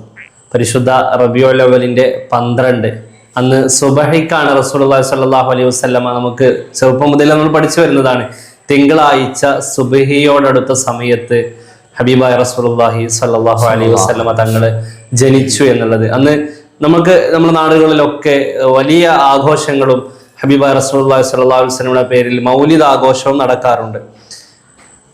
പരിശുദ്ധ റബിയോ അവലിന്റെ പന്ത്രണ്ട്. അന്ന് സുബഹിക്കാണ് റസൂലുള്ളാഹി സ്വല്ലല്ലാഹു അലൈഹി വസല്ലമ നമുക്ക് ചെറുപ്പം മുതൽ നമ്മൾ പഠിച്ചു വരുന്നതാണ്. തിങ്കളാഴ്ച സുബഹിയോടടുത്ത സമയത്ത് ഹബീബായ റസൂലുള്ളാഹി സ്വല്ലല്ലാഹു അലൈഹി വസല്ലമ തങ്ങൾ ജനിച്ചു എന്നുള്ളത്. അന്ന് നമുക്ക് നമ്മുടെ നാടുകളിലൊക്കെ വലിയ ആഘോഷങ്ങളും ഹബീബായ റസൂലുള്ളാഹി സ്വല്ലല്ലാഹു അലൈഹി വസല്ലമയുടെ പേരിൽ മൗലിദ് ആഘോഷവും നടക്കാറുണ്ട്.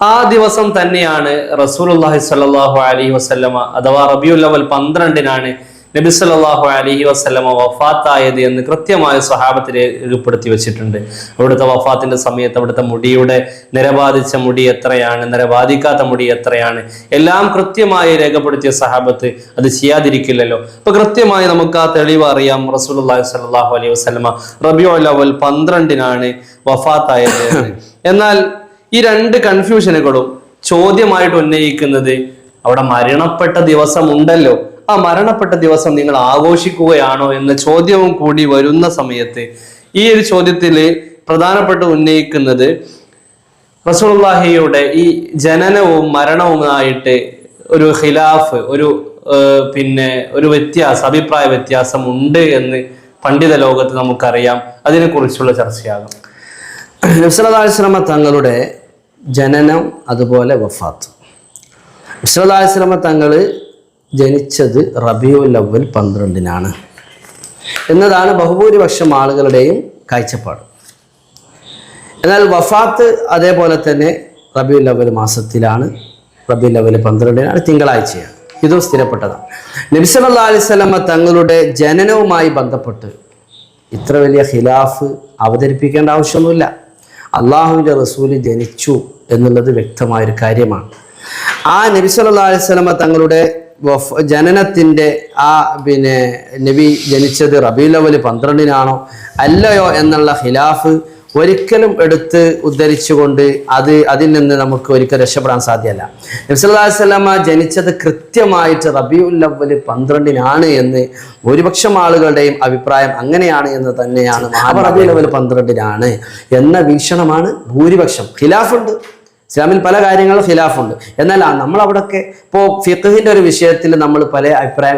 ആ ദിവസം തന്നെയാണ് റസൂലുള്ളാഹി സ്വല്ലല്ലാഹു അലൈഹി വസല്ലമ അഥവാ റബിയുല്ലവൽ പന്ത്രണ്ടിനാണ് നബി സല്ലാഹു അലൈഹി വസല്ലമ വഫാത്തായത് എന്ന് കൃത്യമായ സ്വഹാബത്തിൽ രേഖപ്പെടുത്തി വെച്ചിട്ടുണ്ട് അവിടുത്തെ വഫാത്തിന്റെ സമയത്ത് അവിടുത്തെ മുടിയുടെ നിരബാധിച്ച മുടി എത്രയാണ് നിരബാധിക്കാത്ത മുടി എത്രയാണ് എല്ലാം കൃത്യമായി രേഖപ്പെടുത്തിയ സഹാബത്ത് അത് ചെയ്യാതിരിക്കില്ലല്ലോ അപ്പൊ കൃത്യമായി നമുക്ക് ആ തെളിവ് അറിയാം റസൂലുള്ളാഹി സ്വല്ലല്ലാഹു അലൈഹി വസല്ലമ റബിയുൽ അവൽ പന്ത്രണ്ടിനാണ് വഫാത്തായത് എന്ന്. എന്നാൽ ഈ രണ്ട് കൺഫ്യൂഷനുകളും ചോദ്യമായിട്ട് ഉന്നയിക്കുന്നത് അവിടെ മരണപ്പെട്ട ദിവസം ഉണ്ടല്ലോ ആ മരണപ്പെട്ട ദിവസം നിങ്ങൾ ആഘോഷിക്കുകയാണോ എന്ന ചോദ്യവും കൂടി വരുന്ന സമയത്ത് ഈ ഒരു ചോദ്യത്തിൽ പ്രധാനപ്പെട്ട് ഉന്നയിക്കുന്നത് റസൂലുള്ളാഹിയുടെ ഈ ജനനവും മരണവുമായിട്ട് ഒരു ഖിലാഫ് ഒരു പിന്നെ ഒരു വ്യത്യാസം അഭിപ്രായ വ്യത്യാസം ഉണ്ട് എന്ന് പണ്ഡിത ലോകത്ത് നമുക്കറിയാം. അതിനെക്കുറിച്ചുള്ള ചർച്ചയാകും. നബ്സലാസ്ലമ തങ്ങളുടെ ജനനം അതുപോലെ വഫാത്ത്. നബ്സലാസ്ലമ തങ്ങൾ ജനിച്ചത് റബിയുൽ അവൽ പന്ത്രണ്ടിനാണ്. എന്നതാണ് ബഹുഭൂരിപക്ഷം ആളുകളുടെയും കാഴ്ചപ്പാട്. എന്നാൽ വഫാത്ത് അതേപോലെ തന്നെ റബിയുൽ അവൽ മാസത്തിലാണ്. റബിയുൽ അവൽ പന്ത്രണ്ടിനാണ് തിങ്കളാഴ്ചയാണ്. ഇതും സ്ഥിരപ്പെട്ടതാണ്. നബി സല്ലല്ലാഹു അലൈഹി വസല്ലമ തങ്ങളുടെ ജനനവുമായി ബന്ധപ്പെട്ട് ഇത്ര വലിയ ഖിലാഫ് അവതരിപ്പിക്കേണ്ട ആവശ്യമൊന്നുമില്ല. അള്ളാഹുവിന്റെ റസൂൽ ജനിച്ചു എന്നുള്ളത് വ്യക്തമായൊരു കാര്യമാണ്. ആ നബി സല്ലല്ലാഹു അലൈഹി വസല്ലമ തങ്ങളുടെ ജനനത്തിന്റെ ആ പിന്നെ നബി ജനിച്ചത് റബീലവൽ പന്ത്രണ്ടിനാണോ അല്ലയോ എന്നുള്ള ഖിലാഫ് ഒരിക്കലും എടുത്ത് ഉദ്ധരിച്ചുകൊണ്ട് അത് അതിൽ നിന്ന് നമുക്ക് ഒരിക്കലും രക്ഷപ്പെടാൻ സാധ്യമല്ല. നബ്സല്ലാസ്ലമ ജനിച്ചത് കൃത്യമായിട്ട് റബിയുല്ലവൽ പന്ത്രണ്ടിനാണ് എന്ന് ഭൂരിപക്ഷം ആളുകളുടെയും അഭിപ്രായം അങ്ങനെയാണ് എന്ന് തന്നെയാണ് അവൽ പന്ത്രണ്ടിനാണ് എന്ന വീക്ഷണമാണ് ഭൂരിപക്ഷം. ഖിലാഫുണ്ട്. ഇസ്ലാമിൽ പല കാര്യങ്ങളും ഖിലാഫുണ്ട്. എന്നാൽ നമ്മൾ അവിടെയൊക്കെ ഇപ്പോൾ ഫിഖഹിന്റെ ഒരു വിഷയത്തിൽ നമ്മൾ പല അഭിപ്രായ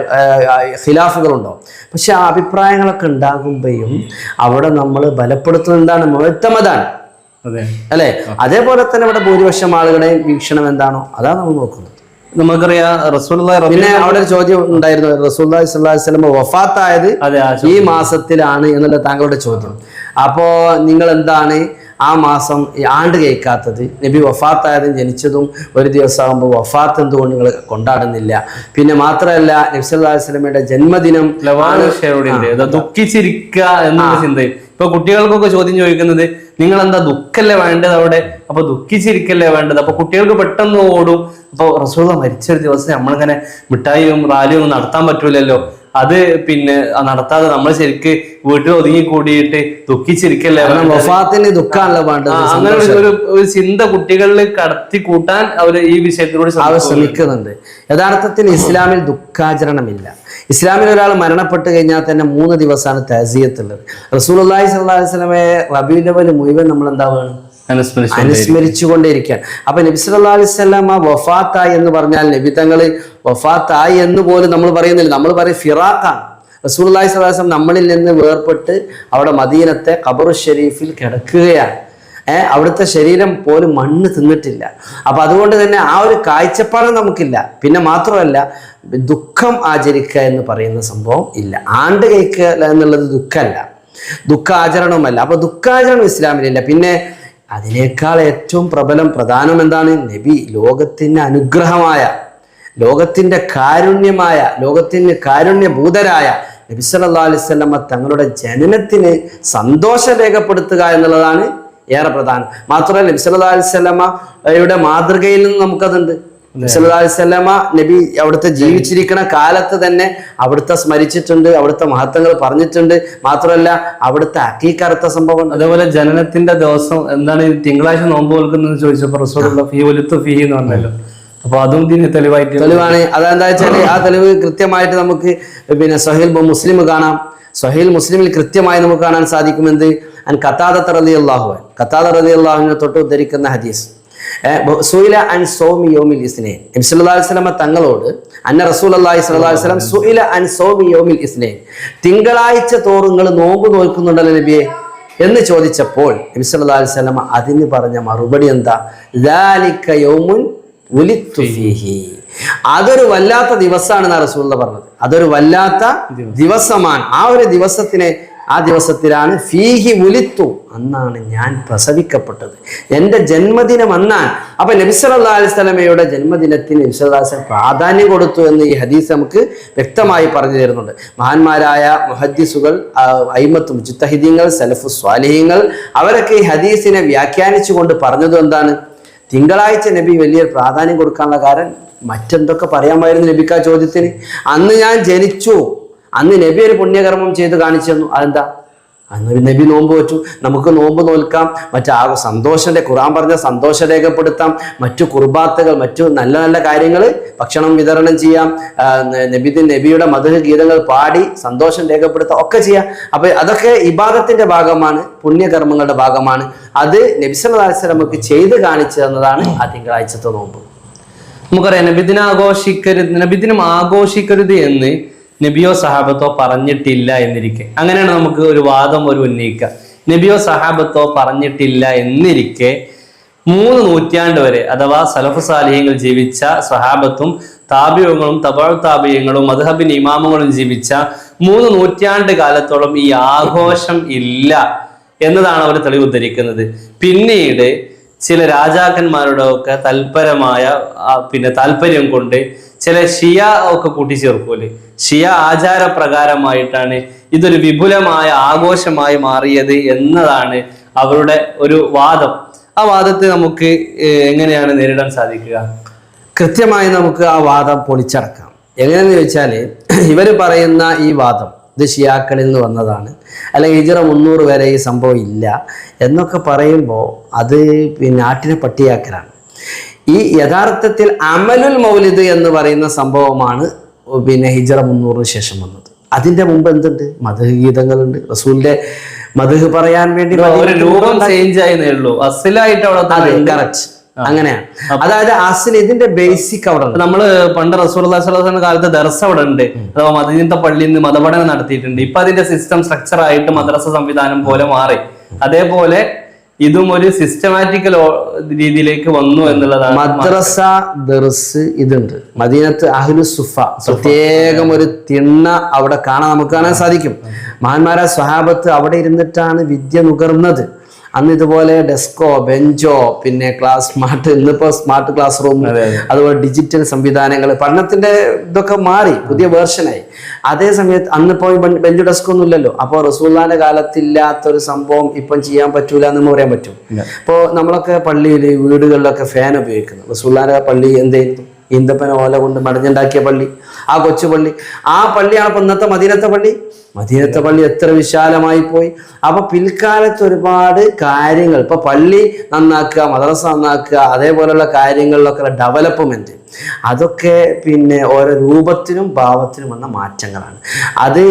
ഖിലാഫുകളുണ്ടോ? പക്ഷെ ആ അഭിപ്രായങ്ങളൊക്കെ ഉണ്ടാകുമ്പോഴും അവിടെ നമ്മൾ ബലപ്പെടുത്തുന്നത് എന്താണ്? മുഴുത്തമതാണ് അതെ. അല്ലേ? അതേപോലെ തന്നെ ഇവിടെ ഭൂരിപക്ഷം ആളുകളുടെയും വീക്ഷണം എന്താണോ? അതാണ് നമ്മൾ നോക്കുന്നത്. നമുക്കറിയാം പിന്നെ അവിടെ ഒരു ചോദ്യം ഉണ്ടായിരുന്നു. റസൂല്ലാഹി വസല്ലം വഫാത്തായത് ഈ മാസത്തിലാണ് എന്നുള്ള താങ്കളുടെ ചോദ്യം. അപ്പോ നിങ്ങൾ എന്താണ് ആ മാസം ഈ ആണ്ട് കേൾക്കാത്തത്. നബി വഫാത്തായതും ജനിച്ചതും ഒരു ദിവസമാകുമ്പോൾ വഫാത്ത് എന്തുകൊണ്ട് നിങ്ങൾ കൊണ്ടാടുന്നില്ല? പിന്നെ മാത്രമല്ല നബി അലൈഹി വസല്ലമയുടെ ജന്മദിനം ദുഃഖിച്ചിരിക്കുക എന്നുള്ള ചിന്തയും ഇപ്പൊ കുട്ടികൾക്കൊക്കെ ചോദ്യം ചോദിക്കുന്നത് നിങ്ങൾ എന്താ ദുഃഖല്ലേ വേണ്ടത് അവിടെ? അപ്പൊ ദുഃഖിച്ചിരിക്കല്ലേ വേണ്ടത്? അപ്പൊ കുട്ടികൾക്ക് പെട്ടെന്ന് ഓടും. അപ്പൊ റസൂല മരിച്ച ഒരു ദിവസം നമ്മളിങ്ങനെ മിഠായിയും റാലിയും ഒന്നും നടത്താൻ പറ്റൂലല്ലോ. അത് പിന്നെ നടത്താതെ നമ്മൾ ശരിക്ക് വീട്ടിൽ ഒതുങ്ങി കൂടിയിട്ട് ദുഃഖിച്ചിരിക്കല്ലേ വഫാത്തിന് വേണ്ടത് അങ്ങനെ ഒരു- ഒരു ചിന്ത കുട്ടികളിൽ കടത്തി കൂട്ടാൻ അവർ ഈ വിഷയത്തിലൂടെ അവർ ശ്രമിക്കുന്നു. ശ്രമിക്കുന്നുണ്ട്. യഥാർത്ഥത്തിൽ ഇസ്ലാമിൽ ദുഃഖാചരണമില്ല. ഇസ്ലാമിൽ ഒരാൾ മരണപ്പെട്ട് കഴിഞ്ഞാൽ തന്നെ മൂന്ന് ദിവസമാണ് തഹസീയത്തുള്ളത്. റസൂൽ അള്ളാഹി സ്വല്ലല്ലാഹി വസല്ലമയെ പോലെ മുഴുവൻ നമ്മൾ എന്താ വേണം? അനുസ്മരിച്ചു അനുസ്മരിച്ചുകൊണ്ടേയിരിക്കുകയാണ്. അപ്പൊ നബി സല്ലാ അലൈഹി വസല്ലം ആ വഫാത്തായി എന്ന് പറഞ്ഞാൽ നബി തങ്ങൾ വഫാത്തായി എന്ന് പോലും നമ്മൾ പറയുന്നില്ല. നമ്മൾ പറയും ഫിറാഖാണ്. സ്വല്ലല്ലാഹു സ്വലാസം നമ്മളിൽ നിന്ന് വേർപെട്ട് അവിടെ മദീനത്തെ ഖബറു ഷെരീഫിൽ കിടക്കുകയാണ്. ഏഹ് അവിടുത്തെ ശരീരം പോലും മണ്ണ് തിന്നിട്ടില്ല. അപ്പൊ അതുകൊണ്ട് തന്നെ ആ ഒരു കാഴ്ചപ്പാട് നമുക്കില്ല. പിന്നെ മാത്രമല്ല ദുഃഖം ആചരിക്കുക എന്ന് പറയുന്ന സംഭവം ഇല്ല. ആണ്ട് കഴിക്കുക എന്നുള്ളത് ദുഃഖമല്ല. ദുഃഖാചരണവുമല്ല. അപ്പൊ ദുഃഖാചരണം ഇസ്ലാമിലില്ല. പിന്നെ അതിനേക്കാൾ ഏറ്റവും പ്രബലം പ്രധാനം എന്താണ്? നബി ലോകത്തിന് അനുഗ്രഹമായ ലോകത്തിന്റെ കാരുണ്യമായ ലോകത്തിന് കാരുണ്യഭൂതരായ നബി സല്ലാ അലൈഹി വസല്ലമ തങ്ങളുടെ ജനനത്തിന് സന്തോഷം രേഖപ്പെടുത്തുക എന്നുള്ളതാണ് ഏറെ പ്രധാനം. മാത്രമല്ല നബി സല്ലല്ലാഹു അലൈഹി വസല്ലമയുടെ മാതൃകയിൽ നിന്ന് നമുക്കതുണ്ട്. നബി അവിടുത്തെ ജീവിച്ചിരിക്കുന്ന കാലത്ത് തന്നെ അവിടുത്തെ സ്മരിച്ചിട്ടുണ്ട് അവിടുത്തെ മഹത്വങ്ങൾ പറഞ്ഞിട്ടുണ്ട്. മാത്രമല്ല അവിടുത്തെ അക്കീക്കറുത്ത സംഭവം. അതേപോലെ ജനനത്തിന്റെ ദിവസം എന്താണ് തിങ്കളാഴ്ച നോമ്പ് കൊടുക്കുന്നത് ചോദിച്ചപ്പോൾ ഫീ ഒലുത്ത് ഫീ എന്ന് പറഞ്ഞല്ലോ. അപ്പൊ അതും ഇതിന് തെളിവായിട്ട് തെളിവാണ്. അതെന്താ വെച്ചാൽ ആ തെളിവ് കൃത്യമായിട്ട് നമുക്ക് പിന്നെ സഹീൽ മുസ്ലിം കാണാം. സഹീൽ മുസ്ലിമിൽ കൃത്യമായി നമുക്ക് കാണാൻ സാധിക്കും എന്ത് അൻ കത്താദത്ത് റലി അള്ളാഹു കത്താദ റലി അള്ളാഹുവിനെ തൊട്ട് ഉദ്ധരിക്കുന്ന ഹദീസ്. സുയില അൻ സോമി യോമിൽ ഇസ്ലൈൻ നബിസ്വല്ലാഹു വസ്ലമ തങ്ങളോട് അന്ന റസൂൽ അള്ളാഹി സ്വല്ലാ വസ്ലം സുയില അൻ സോമി യോമിൽ ഇസ്ലൈൻ തിങ്കളാഴ്ച തോറും നോമ്പ് നോക്കുന്നുണ്ടല്ലോ നബിയെ എന്ന് ചോദിച്ചപ്പോൾ നബിസ്വല്ലാ വസ്ലമ അതിന് പറഞ്ഞ മറുപടി എന്താ? ലാലിക്ക യോമുൻ ഉലിത്തുഫിഹി അതൊരു വല്ലാത്ത ദിവസമാണ് റസൂള്ള പറഞ്ഞത്. അതൊരു വല്ലാത്ത ദിവസമാണ്. ആ ഒരു ദിവസത്തിനെ ആ ദിവസത്തിലാണ് ഫീഹി ഉലിത്തു അന്നാണ് ഞാൻ പ്രസവിക്കപ്പെട്ടത്. എന്റെ ജന്മദിനം അന്നാണ്. അപ്പൊ നബി സല്ലല്ലാഹു അലൈഹി വസല്ലമയുടെ ജന്മദിനത്തിന് നബി സല്ലല്ലാഹു പ്രാധാന്യം കൊടുത്തു എന്ന് ഈ ഹദീസ് നമുക്ക് വ്യക്തമായി പറഞ്ഞു തരുന്നുണ്ട്. മഹാന്മാരായ മുഹദ്ദിസുകൾ അയിമത്ത് മുജിത്തഹിദീങ്ങൾ സലഫു സ്വാലിഹീങ്ങൾ അവരൊക്കെ ഈ ഹദീസിനെ വ്യാഖ്യാനിച്ചുകൊണ്ട് പറഞ്ഞത് എന്താണ്? തിങ്കളാഴ്ച നബി വലിയ പ്രാധാന്യം കൊടുക്കാനുള്ള കാരണം മറ്റെന്തൊക്കെ പറയാമായിരുന്നു ലഭിക്കാൻ ചോദ്യത്തിന്? അന്ന് ഞാൻ ജനിച്ചു. അന്ന് നബി ഒരു പുണ്യകർമ്മം ചെയ്ത് കാണിച്ചു തന്നു. അതെന്താ? അന്ന് നബി നോമ്പ് വെച്ചു. നമുക്ക് നോമ്പ് നോൽക്കാം. മറ്റു ആ സന്തോഷത്തെ ഖുറാൻ പറഞ്ഞ സന്തോഷം രേഖപ്പെടുത്താം. മറ്റു കുർബാത്തുകൾ മറ്റു നല്ല നല്ല കാര്യങ്ങൾ ഭക്ഷണം വിതരണം ചെയ്യാം. നബി നബിയുടെ മധുര ഗീതങ്ങൾ പാടി സന്തോഷം രേഖപ്പെടുത്താം. ഒക്കെ ചെയ്യാം. അപ്പൊ അതൊക്കെ ഇബാദത്തിന്റെ ഭാഗമാണ് പുണ്യകർമ്മങ്ങളുടെ ഭാഗമാണ്. അത് നബിസലാസ്ലമക്ക് ചെയ്ത് കാണിച്ചു തന്നതാണ് ആ തിങ്കളാഴ്ചത്തെ നോമ്പ്. നമുക്കറിയാം നബിദിനാഘോഷിക്കരുത് നബിദിനം ആഘോഷിക്കരുത് എന്ന് നബിയോ സഹാബത്തോ പറഞ്ഞിട്ടില്ല എന്നിരിക്കെ. അങ്ങനെയാണ് നമുക്ക് ഒരു വാദം ഒരു ഉന്നയിക്കുക നബിയോ സഹാബത്തോ പറഞ്ഞിട്ടില്ല എന്നിരിക്കെ മൂന്ന് നൂറ്റാണ്ട് വരെ അഥവാ സലഫ് സാലിഹ്യങ്ങൾ ജീവിച്ച സഹാബത്തും താപിയങ്ങളും തപാൾ താപിയങ്ങളും മധുഹബിൻ ഇമാമുകളും ജീവിച്ച മൂന്ന് നൂറ്റാണ്ട് കാലത്തോളം ഈ ആഘോഷം ഇല്ല എന്നതാണ് അവർ തെളിവ് ഉദ്ധരിക്കുന്നത്. പിന്നീട് ചില രാജാക്കന്മാരുടെ ഒക്കെ തൽപരമായ പിന്നെ താല്പര്യം കൊണ്ട് ചില ഷിയ ഒക്കെ കൂട്ടിച്ചേർക്കൂലേ ഷിയ ആചാരപ്രകാരമായിട്ടാണ് ഇതൊരു വിപുലമായ ആഘോഷമായി മാറിയത് എന്നതാണ് അവരുടെ ഒരു വാദം. ആ വാദത്തെ നമുക്ക് എങ്ങനെയാണ് നേരിടാൻ സാധിക്കുക? കൃത്യമായി നമുക്ക് ആ വാദം പൊളിച്ചടക്കാം. എങ്ങനെയെന്ന് ചോദിച്ചാൽ ഇവർ പറയുന്ന ഈ വാദം ഇത് ഷിയാക്കളിൽ നിന്ന് വന്നതാണ് അല്ലെങ്കിൽ ഇജറ മുന്നൂറ് വരെ ഈ സംഭവം ഇല്ല എന്നൊക്കെ പറയുമ്പോൾ അത് പിന്നെ ആട്ടിനെ പട്ടിയാക്കലാണ്. ഈ യഥാർത്ഥത്തിൽ അമലുൽ മൗലിദ് എന്ന് പറയുന്ന സംഭവമാണ് പിന്നെ ഹിജറ മുന്നൂറിന് ശേഷം വന്നത്. അതിന്റെ മുമ്പ് എന്തുണ്ട്? മധു ഗീതങ്ങളുണ്ട്. റസൂലിന്റെ മധുഹ് പറയാൻ വേണ്ടി രൂപം ചേഞ്ച് ആയെന്നേ ഉള്ളൂ. അസിലായിട്ട് അവിടെ കറക്റ്റ് അങ്ങനെയാണ്. അതായത് അസിൽ ഇതിന്റെ ബേസിക് അവിടെ ഉണ്ട്. നമ്മൾ പണ്ട് റസൂൽ കാലത്ത് ദർസ അവിടെ ഉണ്ട്. അഥവാ മദീനത്തെ പള്ളിയിൽ നിന്ന് മതപഠനം നടത്തിയിട്ടുണ്ട്. ഇപ്പൊ അതിന്റെ സിസ്റ്റം സ്ട്രക്ചർ ആയിട്ട് മദ്രസ സംവിധാനം പോലെ മാറി. അതേപോലെ ഇതും ഒരു സിസ്റ്റമാറ്റിക്കൽ രീതിയിലേക്ക് വന്നു എന്നുള്ളതാണ് മദ്രസ ദർസ് ഇതുണ്ട്. മദീനത്ത് അഹ്ലു സുഫ. പ്രത്യേകം ഒരു തിണ്ണ അവിടെ കാണാൻ നമുക്ക് കാണാൻ സാധിക്കും. മഹാന്മാരായ സ്വഹാബത്ത് അവിടെ ഇരുന്നിട്ടാണ് വിദ്യ നുകർന്നത്. അന്ന് ഇതുപോലെ ഡെസ്കോ ബെഞ്ചോ പിന്നെ ക്ലാസ് സ്മാർട്ട് ഇന്നിപ്പോ സ്മാർട്ട് ക്ലാസ് റൂം അതുപോലെ ഡിജിറ്റൽ സംവിധാനങ്ങൾ പഠനത്തിന്റെ ഇതൊക്കെ മാറി പുതിയ വേർഷനായി. അതേ സമയത്ത് അന്നിപ്പോ ബെഞ്ച് ഡെസ്ക് ഒന്നും ഇല്ലല്ലോ. അപ്പോൾ റസൂല്ലാന്റെ കാലത്തില്ലാത്തൊരു സംഭവം ഇപ്പം ചെയ്യാൻ പറ്റൂല എന്ന് പറയാൻ പറ്റും. ഇപ്പോൾ നമ്മളൊക്കെ പള്ളിയിൽ വീടുകളിലൊക്കെ ഫാൻ ഉപയോഗിക്കുന്നു. റസൂല്ലാന്റെ പള്ളി എന്ത് ചെയ്യുന്നു? ഈന്തപ്പന ഓല കൊണ്ട് മടഞ്ഞുണ്ടാക്കിയ പള്ളി ആ കൊച്ചു പള്ളി. ആ പള്ളിയാണ് ഇപ്പൊ ഇന്നത്തെ മദീനത്തെ പള്ളി. മദീനത്തെ പള്ളി എത്ര വിശാലമായി പോയി. അപ്പൊ പിൽക്കാലത്ത് ഒരുപാട് കാര്യങ്ങൾ. ഇപ്പൊ പള്ളി നന്നാക്കുക മദ്രസ നന്നാക്കുക അതേപോലെയുള്ള കാര്യങ്ങളിലൊക്കെ ഡെവലപ്മെന്റ് അതൊക്കെ പിന്നെ ഓരോ രൂപത്തിനും ഭാവത്തിനും വന്ന മാറ്റങ്ങളാണ്. അത്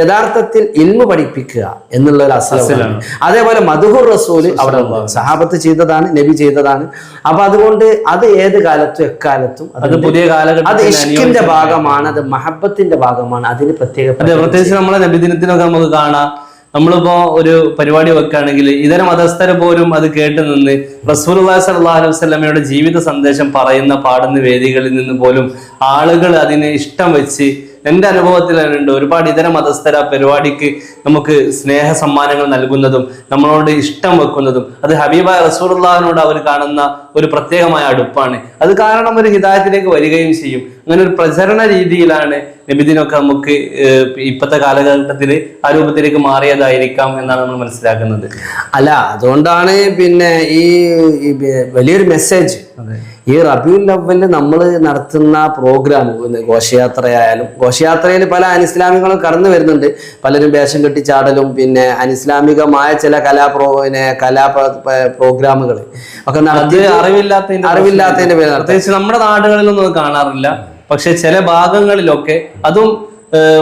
യഥാർത്ഥത്തിൽ ഇൽമ പഠിപ്പിക്കുക എന്നുള്ള ഒരു അസലാണ്. അതേപോലെ മധുഹുർ റസൂൽ അവിടെ. സഹാബത്ത് ചെയ്തതാണ് നബി ചെയ്തതാണ്. അപ്പൊ അതുകൊണ്ട് അത് ഏത് കാലത്തും എക്കാലത്തും അത് പുതിയ പുതിയ അത് ഇഷ്കിന്റെ ഭാഗമാണ് അത് മഹബത്തിന്റെ ഭാഗമാണ് അതിന് പ്രത്യേക പ്രത്യേകിച്ച് പ്രത്യേകിച്ച് നമ്മളെ നബിദിനത്തിനൊക്കെ നമുക്ക് കാണാം. നമ്മളിപ്പോ ഒരു പരിപാടി വെക്കുകയാണെങ്കിൽ ഇതര മതസ്ഥരെ പോലും അത് കേട്ട് നിന്ന് റസൂലുള്ളാഹി സ്വല്ലല്ലാഹു അലൈഹി വസല്ലമയുടെ ജീവിത സന്ദേശം പറയുന്ന പാടുന്ന വേദികളിൽ നിന്ന് പോലും ആളുകൾ അതിന് ഇഷ്ടം വെച്ച് എന്റെ അനുഭവത്തിൽ ഉണ്ട് ഒരുപാട് ഇതര മതസ്ഥര പരിപാടിക്ക് നമുക്ക് സ്നേഹ സമ്മാനങ്ങൾ നൽകുന്നതും നമ്മളോട് ഇഷ്ടം വെക്കുന്നതും അത് ഹബീബ റസൂലുള്ളാഹിനോട് അവർ കാണുന്ന ഒരു പ്രത്യേകമായ അടുപ്പാണ്. അത് കാരണം ഒരു ഹിതായത്തിലേക്ക് വരികയും ചെയ്യും. അങ്ങനെ ഒരു പ്രചരണ രീതിയിലാണ് നബിദിനൊക്കെ നമുക്ക് ഇപ്പത്തെ ഇപ്പോഴത്തെ കാലഘട്ടത്തിൽ ആ രൂപത്തിലേക്ക് മാറിയതായിരിക്കാം എന്നാണ് നമ്മൾ മനസ്സിലാക്കുന്നത്. അല്ല അതുകൊണ്ടാണ് പിന്നെ ഈ വലിയൊരു മെസ്സേജ് ഈ റബിയുൽ അവലിൽ നമ്മൾ നടത്തുന്ന പ്രോഗ്രാം ഘോഷയാത്രയായാലും ഘോഷയാത്രയിൽ പല അനിസ്ലാമികളും കടന്നു വരുന്നുണ്ട്. പലരും വേഷം കെട്ടിച്ചാടലും പിന്നെ അനിസ്ലാമികമായ ചില കലാ പ്രോ പിന്നെ കലാ പ്രോഗ്രാമുകൾ ഒക്കെ നടത്തി അറിവില്ലാത്തതിന്റെ അറിവില്ലാത്തതിന്റെ പേര് പ്രത്യേകിച്ച് നമ്മുടെ നാടുകളിലൊന്നും കാണാറില്ല. പക്ഷെ ചില ഭാഗങ്ങളിലൊക്കെ അതും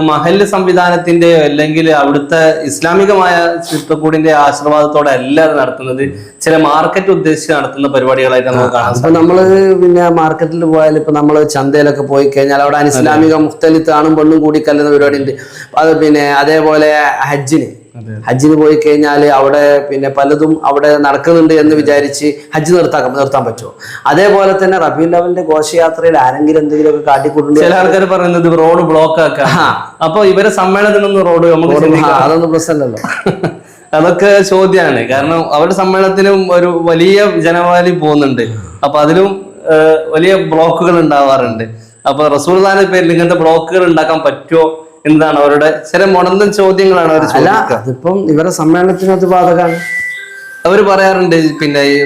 മഹല്ല് സംവിധാനത്തിന്റെ അല്ലെങ്കിൽ അവിടുത്തെ ഇസ്ലാമികമായ ചിത്രക്കൂടിന്റെ ആശീർവാദത്തോടെ അല്ല നടത്തുന്നത് ചില മാർക്കറ്റ് ഉദ്ദേശിച്ച് നടത്തുന്ന പരിപാടികളായിട്ട് നമുക്ക് കാണാം നമ്മൾ പിന്നെ മാർക്കറ്റിൽ പോയാൽ ഇപ്പൊ നമ്മൾ ചന്തയിലൊക്കെ പോയി കഴിഞ്ഞാൽ അവിടെ അനിസ്ലാമിക മുഖ്തലിത്ത് ആണും പെണ്ണും കൂടി കല്ലുന്ന പരിപാടി ഉണ്ട് അത് പിന്നെ അതേപോലെ ഹജ്ജിന്. ഹജ്ജിന് പോയി കഴിഞ്ഞാൽ അവിടെ പിന്നെ പലതും അവിടെ നടക്കുന്നുണ്ട് എന്ന് വിചാരിച്ച് ഹജ്ജ് നിർത്താക്കാം നിർത്താൻ പറ്റുമോ? അതേപോലെ തന്നെ റബി ലവലിന്റെ ഘോഷയാത്രയിൽ ആരെങ്കിലും എന്തെങ്കിലുമൊക്കെ കാട്ടിക്കൂട്ടുണ്ട് ചില ആൾക്കാർ പറയുന്നത് റോഡ് ബ്ലോക്ക് ആക്കാം. അപ്പൊ ഇവരെ സമ്മേളനത്തിനൊന്നും റോഡ്. അതൊന്നും പ്രശ്നമല്ലല്ലോ. അതൊക്കെ ചോദ്യമാണ് കാരണം അവരുടെ സമ്മേളനത്തിനും ഒരു വലിയ ജനവാലി പോകുന്നുണ്ട്. അപ്പൊ അതിലും വലിയ ബ്ലോക്കുകൾ ഉണ്ടാവാറുണ്ട്. അപ്പൊ റസൂൽദാന്റെ പേരിൽ ഇങ്ങനത്തെ ബ്ലോക്കുകൾ ഉണ്ടാക്കാൻ പറ്റുമോ? എന്നതാണ് അവരുടെ ചില മുടന്തൻ ചോദ്യങ്ങളാണ് അവർ അല്ല അതിപ്പം ഇവരെ സമ്മേളനത്തിന് അത് ബാധകമാണ് അവർ പറയാറുണ്ട് പിന്നെ ഈ